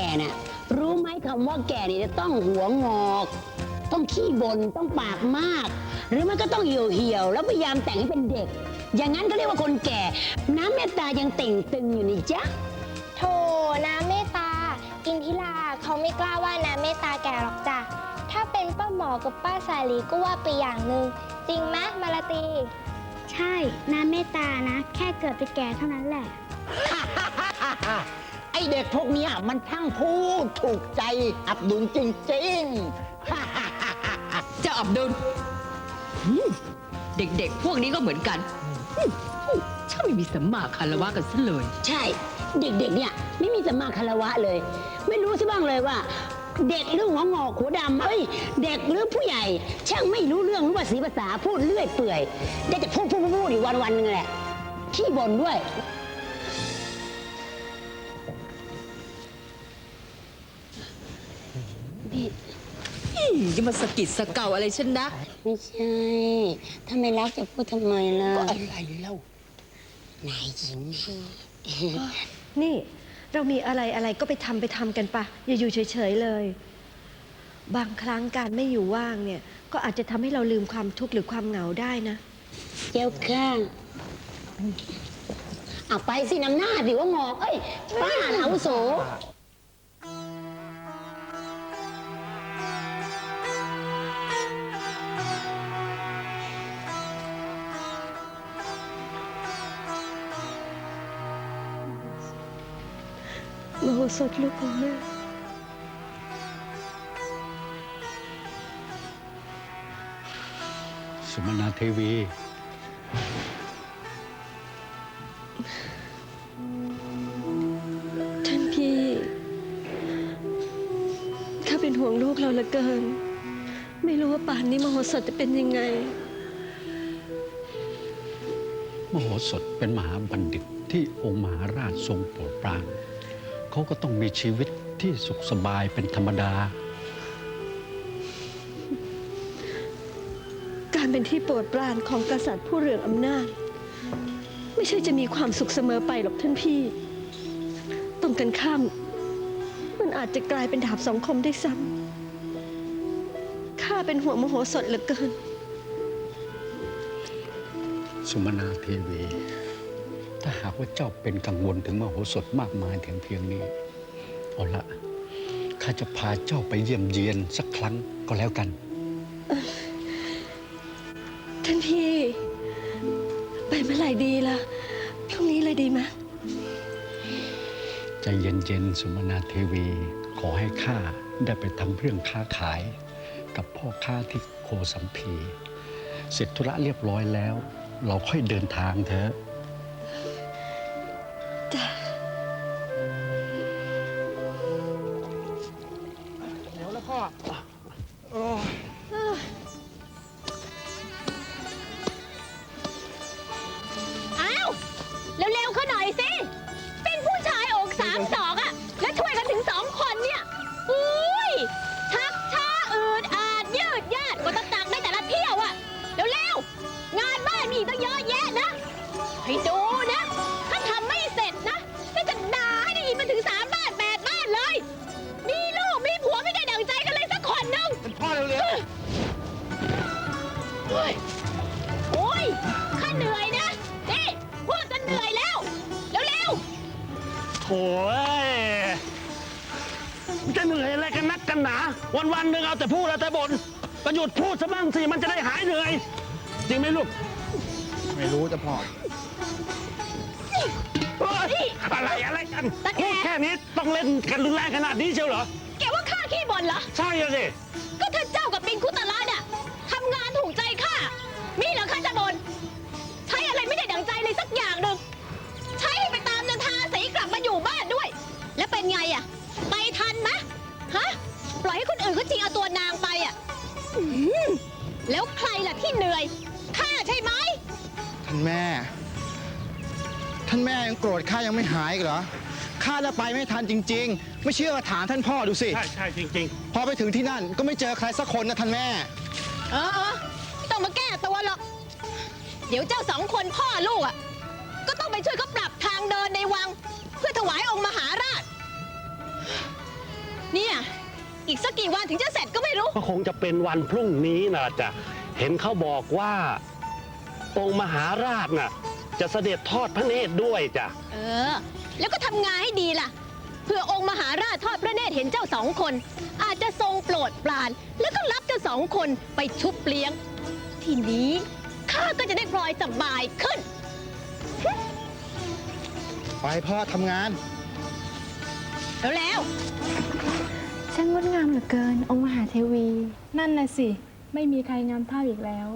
แก่น่ะรู้ไหมคำว่าแก่เนี่ยจะต้องหัวงอก ต้องขี้บนต้องปากมาก หรือมันก็ต้องเหี่ยวเหี่ยวๆแล้วพยายามแต่งให้เป็นเด็ก อย่างนั้นก็เรียกว่าคนแก่ น้ำเมตตายังเต่งตึงอยู่นี่จ๊ะโถน้ำเมตตา อินทิราเขาไม่กล้าว่าน้ำเมตตาแก่หรอกจ้ะถ้าเป็นป้าหมอกับป้าสาลีก็ว่าไปอย่างหนึ่งจริงไหมมาลาตี ใช่น้ำเมตตานะ แค่เกิดไปแก่เท่านั้นแหละไอเด็กพวกเนี้ยมันช่างพูดถูกใจอับดุลจริงเจ้าอับดุลอืมเด็กๆ พวกนี้ก็เหมือนกันอืมช่างไม่มีสัมมาคารวะกันซะเลย ใช่ เด็กๆเนี่ยไม่มีสมมาคารวะเลย ไม่รู้สิบ้างเลยว่า เด็กหรือหัวงอกหัวดำเอ้ยเด็กหรือผู้ใหญ่ ช่างไม่รู้เรื่องรู้ภาษีภาษาพูดเลื่อยเปื่อยได้แต่พูดพูดพูดพูดอยู่วันวันๆหนึงแหละขี้บ่นด้วย จะมาสะกิดสะเก่าอะไรฉันนะไม่ใช่ ถ้าไม่รักจะพูดทำไมล่ะๆก็อะไรเล่านายหญิงนี่เรามีอะไรอะไรก็ไปทำไปทำกันปะอย่าอยู่เฉยๆเลย บางครั้งการไม่อยู่ว่างเนี่ย ก็อาจจะทำให้เราลืมความทุกข์หรือความเหงาได้นะเจ้าข้างเอาไปสิน้ำหน้าสิว่างอกเอ้ยป้าน่ะอาวุโส มโหสถลูกของแม่สมนาเทวี ท่านพี่ ข้าเป็นห่วงลูกเราเหลือเกิน ไม่รู้ว่าป่านนี้มโหสถจะเป็นยังไง มโหสถเป็นมหาบัณฑิตที่องค์มหาราชทรงโปรดปราน เขาก็ต้องมีชีวิตที่สุขสบายเป็นธรรมดา การเป็นที่โปรดปรานของกษัตริย์ผู้เรืองอำนาจ ไม่ใช่จะมีความสุขเสมอไปหรอกท่านพี่ ตรงกันข้าม มันอาจจะกลายเป็นดาบสองคมได้ซ้ำข้าเป็นห่วงมโหสถเหลือเกิน สุมนาเทวี ถ้าหากว่าเจ้าเป็นกังวลถึงมโหสถมากมายถึงเพียงนี้ เอาละข้าจะพาเจ้าไปเยี่ยมเยียนสักครั้งก็แล้วกัน ท่านพี่ ไปเมื่อไหร่ดีล่ะ พรุ่งนี้เลยดีไหมใจเย็นๆสุมนาเทวี ขอให้ข้าได้ไปทำเรื่องค้าขาย กับพ่อค้าที่โคสัมพี เสร็จธุระเรียบร้อยแล้ว เราค่อยเดินทางเถอะ โถ่เอ้ยมันจะเหนื่อยอะไรกันนักกันหนา วันวันๆหนึ่งเอาแต่พูดเอาแต่บ่นก็หยุดพูดซะบ้างสิมันจะได้หายเหนื่อย จริงไหมลูกๆไม่รู้จะพ่อเฮ้ยอะไรอะไรกันตะแกพูดแค่นี้ต้องเล่นกันรุนแรงขนาดนี้เชียวเหรอ แกว่าข้าขี้บ่นเหรอ ใช่อะสิ ก็ถ้าเจ้ากับปิงคุตลาเนี่ย แล้วใครล่ะที่เหนื่อยข้าใช่ไหม ท่านแม่ ท่านแม่ยังโกรธข้ายังไม่หายอีกเหรอ ข้าจะไปไม่ทันจริง ๆ ไม่เชื่อถามท่านพ่อดูสิ ใช่ใช่จริง พอไปถึงที่นั่นก็ไม่เจอใครสักคนนะท่านแม่ เออเออไม่ต้องมาแก้ตัวหรอก เดี๋ยวเจ้าสองคนพ่อลูกอะ ก็ต้องไปช่วยเขาปรับทางเดินในวัง เพื่อถวายองค์มหาราช อีกสักกี่วันถึงจะเสร็จก็ไม่รู้ ก็คงจะเป็นวันพรุ่งนี้นะจ๊ะเห็นเขาบอกว่า องค์มหาราชน่ะ จะเสด็จทอดพระเนตรด้วยจ้ะเออ แล้วก็ทำงานให้ดีล่ะ เพื่อองค์มหาราชทอดพระเนตรเห็นเจ้าสองคน อาจจะทรงโปรดปราน แล้วก็รับเจ้าสองคนไปชุบเลี้ยง ทีนี้ข้าก็จะได้พลอยสบายขึ้น ไปพ่อทำงาน แล้ว ช่างงดงามเหลือเกิน องค์มหาเทวี นั่นน่ะสิ ไม่มีใครงามเท่าอีกแล้ว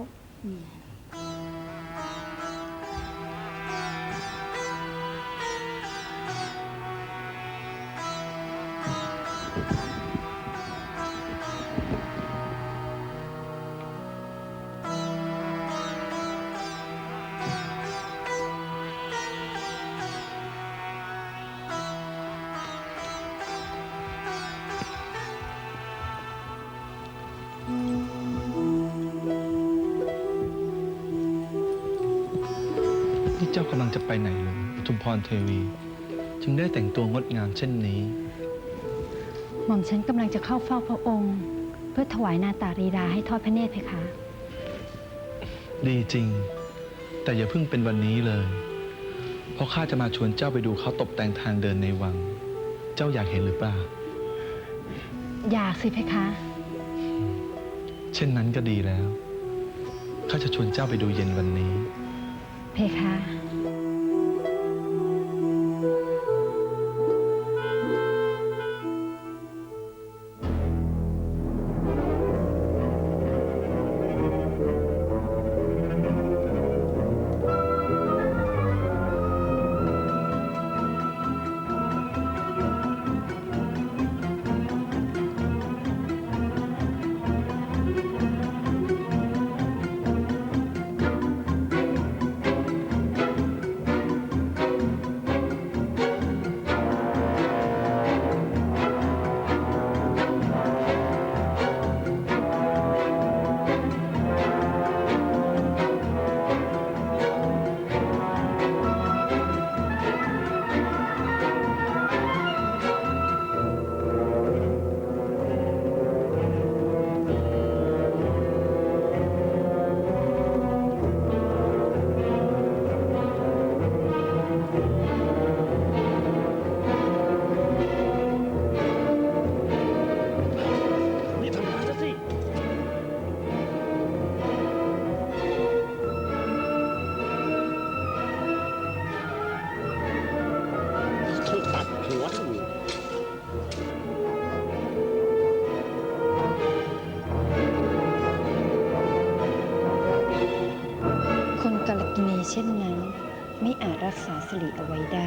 นี่เจ้ากำลังจะไปไหนหรือปทุมพรเทวี จึงได้แต่งตัวงดงามเช่นนี้ หม่อมฉันกำลังจะเข้าเฝ้าพระองค์ เพื่อถวายนาตารีดาให้ทอดพระเนตรเพคะ ดีจริง แต่อย่าเพิ่งเป็นวันนี้เลย เพราะข้าจะมาชวนเจ้าไปดูเขาตกแต่งทางเดินในวัง เจ้าอยากเห็นหรือเปล่า อยากสิเพคะ เช่นนั้นก็ดีแล้ว ข้าจะชวนเจ้าไปดูเย็นวันนี้ เพคะ รักษาสิริเอาไว้ได้